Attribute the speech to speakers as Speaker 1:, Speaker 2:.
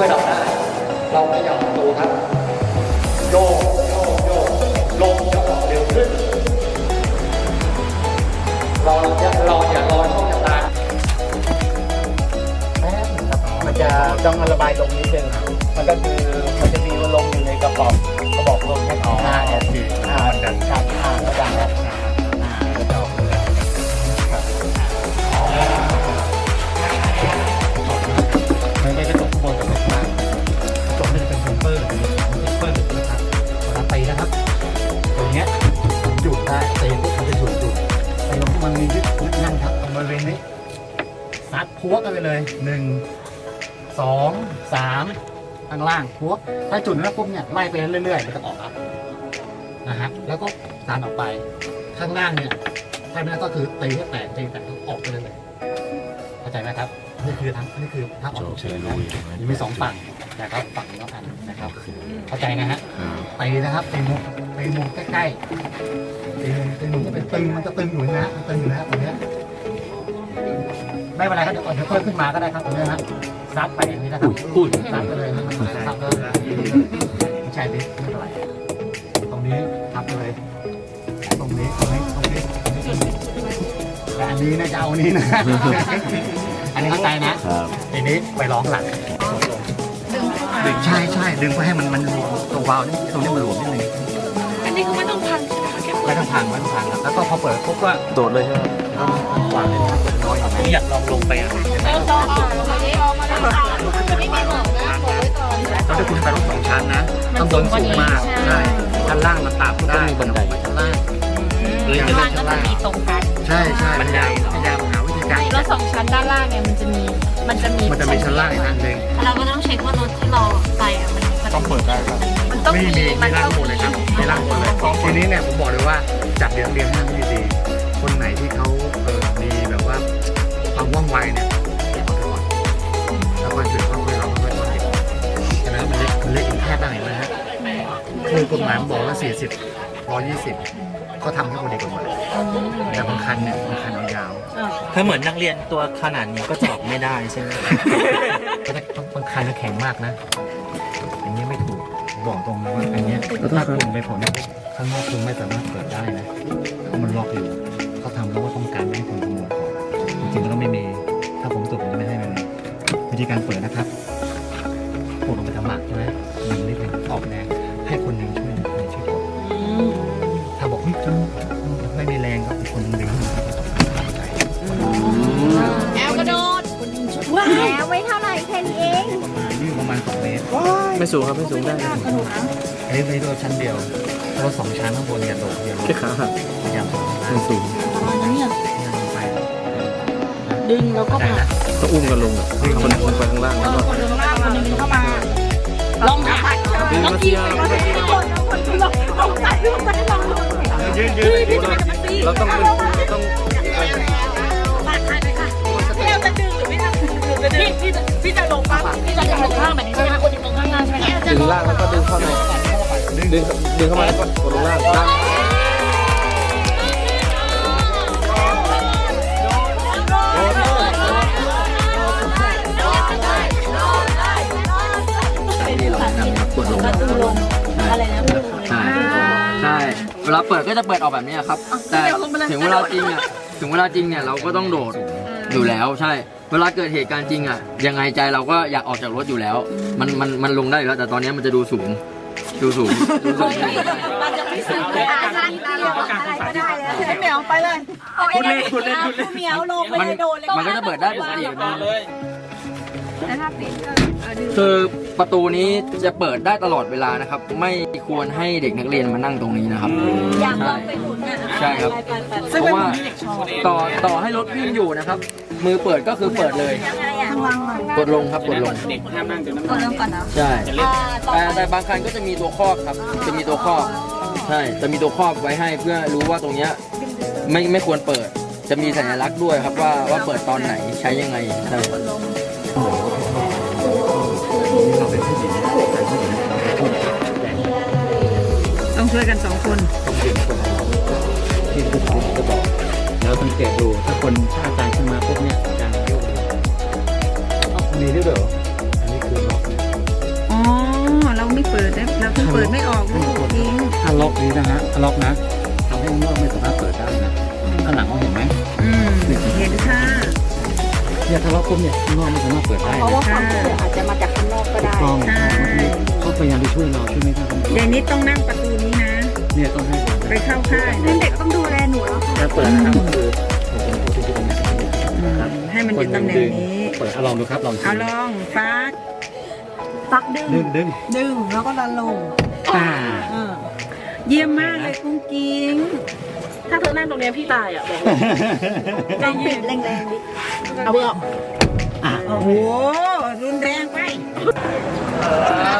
Speaker 1: ช่วยดับได้ เราขยับประตูครับโยกโยกโยกลมจะออกเร็วขึ้น เราอย่าเราอย่ารอช่องจะตายแป๊บนึงครับ
Speaker 2: มันจะต้องระบายลงนิดนึงครับมันก็คือ
Speaker 1: ซัดพวกกันไปเลยหนึ่งสองสามข้างล่างพวกถ้าจุดนั้นปุ๊บเนี่ยไล่ไปเรื่อยๆมันจะออกครับนะฮะแล้วก็ตามออกไปข้างล่างเนี่ยถ้าไม่นั้นก็คือตีให้แตกตีแตกออกไปเลยเข้าใจไหมครับนี่คือทางนี่คือทางออกเฉยๆนะมีสองฝั่งนะครับฝั่งนี้ก็อันนะครับเข้าใจนะฮะตีนะครับตีมุมตีมุมใกล้ๆตีมุมตีมุมก็เป็นตึงมันจะตึงอยู่นะมันตึงอยู่นะตรงเนี้ย ไม่เป็นไรครับเดี๋ยวก่อนเดี๋ยวค่อยขึ้นมาก็ได้ครับตรงเนี้ยนะซัดไปอย่างนี้นะครับพูดซัดไปเลยให้มันซัดเลยไม่ใช่ดิไม่เป็นไรตรงนี้ทับเลยตรงนี้ตรงนี้ตรงนี้ตรงนี้ตรงนี้แต่อันนี้นะจะเอาอันนี้นะ อันนี้เข้าใจนะ
Speaker 3: ครับ
Speaker 1: ทีนี้ไปร้องหลังดึงใช่ใช่ดึงเพื่อให้มันมันรวมตัววาล์วนี่ตรงนี้มันหลวมนิดนึง
Speaker 4: อันนี้คือไม่ต้อง พังใช่ไหมคะแค่
Speaker 1: ไม่ต้องพังไม่ต้องพังครับแล้วก็พอเปิดปุ๊บก็
Speaker 3: โดดเลยใช่ไหม
Speaker 1: วางเลยนะครับน้อยอย่างนี้
Speaker 2: อยากลองลงไปอะ
Speaker 4: เราต่อมาวันนี้ออกมาแล้วค่ะไม่มีหมอกนะบอกไว้ก่อน
Speaker 1: แล้วถ้าคุณไปรถสองชั้นนะต้องบนสูงมากใช่ชั้นล่างมันต่ำได้บันไดชั้นล่างหรือจะ
Speaker 4: ข้า
Speaker 1: เลื
Speaker 4: ง
Speaker 1: อก
Speaker 4: ล่าง
Speaker 1: ชั้นล่าง
Speaker 4: ก็จะมีตรงกัน
Speaker 1: ใช่ใช่บันไดพยายามหาวิธีการ
Speaker 4: รถสองชั้นด้านล่างเนี่ยมันจะมีมันจะมี
Speaker 1: มันจะมีชั้นล่างอีกอันหนึ่ง
Speaker 4: เราก็ต้องเช็คว่ารถที่เราไปอะมัน ต้องเปิดได้ครับ มันต้อง
Speaker 1: มี
Speaker 4: มี
Speaker 1: มีมีร่างหมดเลยครับมีร่างหมดเลยทีนี้เนี่ยผมบอกเลยว่าจัดเรียงเรียงห้างให้ดีๆคนไหนที่เขาเออมีแบบว่าความว่องไวเนี่ยเก็บเอาไปก่อนแล้วค่อยๆค่อยๆเราค่อยๆตอนเก็บฉะนั้นมันเล็กมันเล็กอีกแค่ได้เห็นไหมฮะคือกฎหมายมันบอกว่า 40 120 ก็ทำให้คนดีกฎหมายแต่บางคันเนี่ยบางคันเอายาว
Speaker 2: ถ้าเหมือนนักเรียนตัวขนาดนี้ก็จะออกไม่ได้ใช่ไหม
Speaker 1: ก็ได้บางคันน่ะแข็งมากนะ อย่างนี้ไม่ถูกบอกตรงนะว่าอันเนี้ยถ้าคุณไปผลเนี่ยข้างนอกคุณไม่สามารถเปิดได้นะเพราะมันล็อกอยู่เขาทำแล้วว่าต้องการไม่ให้คนขโมยของจริงๆแล้วไม่มี ถ้าผมตรวจผมจะไม่ให้มันเลยวิธีการเปิดนะครับกดลงไปทำหมักใช่ไหมดึงนิดนึงออกแรงให้คนหนึ่งช่วยหนึ่งคนหนึ่งช่วยกดถ้าบอกเฮ้ยฉันไม่มีแรงก็อีกคนหนึ่งดึงให้มันก็ตกใจ
Speaker 4: แอลกระโดด
Speaker 5: แล้วไม่เท่าไหร่แค่นี้เอง
Speaker 1: ประมาณนี่ประมาณสองเมตร
Speaker 3: ไม่สูงครับไม่สูงได้
Speaker 1: อันนี้ไม่ได้ชั้นเดียวรถสองชั้นข้างบนอย่าโดดอย่าลง
Speaker 3: แค่ขาหัก
Speaker 1: พยายามโดดข้างล่าง
Speaker 3: ไม่สูง
Speaker 4: เนี่ย
Speaker 1: พยายามลงไป
Speaker 4: ดึงแล้วก็
Speaker 1: ได้
Speaker 4: ผลัก
Speaker 1: นะ
Speaker 3: ก็อุ้มกันลงอะคนคนไปข้างล่างแล้วก็
Speaker 4: คนดึงล่างคนดึงเข้ามาลองค่ะ
Speaker 3: ดึง
Speaker 4: ต้อง
Speaker 3: มา
Speaker 4: ที
Speaker 3: เทีย
Speaker 4: ไปเลยยืนยืนพี่จะไปกับมันสิ
Speaker 3: เราต้องเป็นต้อง
Speaker 4: มาใครไปค่ะพี่เราจะดึงหรือไม่ทำพี่พี่จะพี่จะลงป่ะพี่จะลงข้างแบบนี้ใช่ไหม ดึงล่าง
Speaker 3: แล้วก็ดึงเข้าในดึงดึงเข้ามาแล้วก็กดลงล่างล่าง
Speaker 6: เราแนะนำนะครับกดลง
Speaker 4: อะไรนะ
Speaker 6: ใช่ใช่เวลาเปิดก็จะเปิดออกแบบนี้ครับ แต่ถึงเวลาจริงอะถึงเวลาจริงเนี่ยเราก็ต้องโดดอยู่แล้วใช่ เวลาเกิดเหตุการณ์จริงอะยังไงใจเราก็อยากออกจากรถอยู่แล้ว มันมันมันลงได้อยู่แล้ว แต่ตอนนี้มันจะดูสูง ดูสูงดูสูง
Speaker 4: มันจะไม่สึกเลย
Speaker 5: อะไรก็ได้แล้ว
Speaker 4: ให้เหมียวไปเลย
Speaker 5: คุณเล่นคุณเล่นคุณเล่น
Speaker 4: เหมียวลงไป
Speaker 6: มัน
Speaker 4: เลยโดนเลย
Speaker 6: มันก็จะเปิดได้ปกติมัน
Speaker 5: แล้วถ้าปิดก็เออดึง
Speaker 6: คือ ประตูนี้จะเปิดได้ตลอดเวลานะครับ ไม่ควรให้เด็กนักเรียนมานั่งตรงนี้นะครับ
Speaker 4: อยากลองไปหมุนอะ
Speaker 6: ใช่ครับ
Speaker 4: ซึ่ง
Speaker 6: เพ
Speaker 4: เป็น
Speaker 6: ราะว่า
Speaker 4: เด็กชอบ
Speaker 6: ต่อต่อให้รถวิ่งอยู่นะครับ มือเปิดก็คือเปิดเลย
Speaker 5: ข้างล่างมัน
Speaker 6: กดลงครับกดลง
Speaker 5: กดลงก่อนนะ
Speaker 6: ใช่แต่แต่บางคันก็จะมีตัวครอบครับ จะมีตัวครอบใช่จะมีตัวครอบไว้ให้เพื่อรู้ว่าตรงเนี้ยไม่ไม่ควรเปิด จะมีสัญลักษณ์ด้วยครับว่าว่าเปิดตอนไหนใช้ยังไงใช่
Speaker 4: ช่วยกันสองคน
Speaker 1: ต้องดึงคนที่ผู้ชายก็บอกแล้วสังเกตดูถ้าคนถ้าอาจารย์ขึ้นมาปุ๊บเนี่ยอาจารย์โยกเลยมีด้วยเหรออันนี้คือล็อกเนี่ย
Speaker 5: แล้วเราต้องเปิดไม่ออกลูกยิง
Speaker 1: ถ้าล็อกนี้นะฮะถ้าล็อกนะทำให้ข้างนอกไม่สามารถเปิดได้นะข้างหลังเราเห็นไหม
Speaker 5: อืมเห็นค่ะ
Speaker 1: เนี่ยถ้าล็อกปุ๊บเนี่ยข้างนอกไม่สามารถเปิดได้
Speaker 4: เพราะ
Speaker 1: นะ
Speaker 4: ว่าความช่วยเหลืออาจจะมาจากข้างนอกก็ได้
Speaker 1: ต้อง
Speaker 5: ใช่
Speaker 1: เขา พยายามไปช่วยเราใช่ไหมครับ
Speaker 5: เดี๋ยวนี้ต้องนั่งประตูนี้นะ
Speaker 1: เนี่ยต้องให้
Speaker 5: ไปเข้าค่าย
Speaker 4: เด็กต้องดูแลหนูแล้วค่ะ
Speaker 1: ถ้าเปิดนะครับก็คือผมเป็นตัวที่ตรงนี้
Speaker 5: อืมให้มันอยู่ตำแหน่งนี้
Speaker 1: เปิดเอาลองดูครับลอง
Speaker 5: เอาลองฟัก
Speaker 4: ฟักดึง
Speaker 1: ดึงดึง
Speaker 5: ดึงแล้วก็ดันลง
Speaker 1: อ่า
Speaker 5: เยี่ยมมากเลยกุ้งกิ้ง
Speaker 4: ถ้าเธอนั่งตรงเนี้ยพี่ตายอะบอกเลยลองปิดแรงๆดิเอามือออก
Speaker 1: อะ
Speaker 5: โอ้โหรุนแรงไป
Speaker 1: เ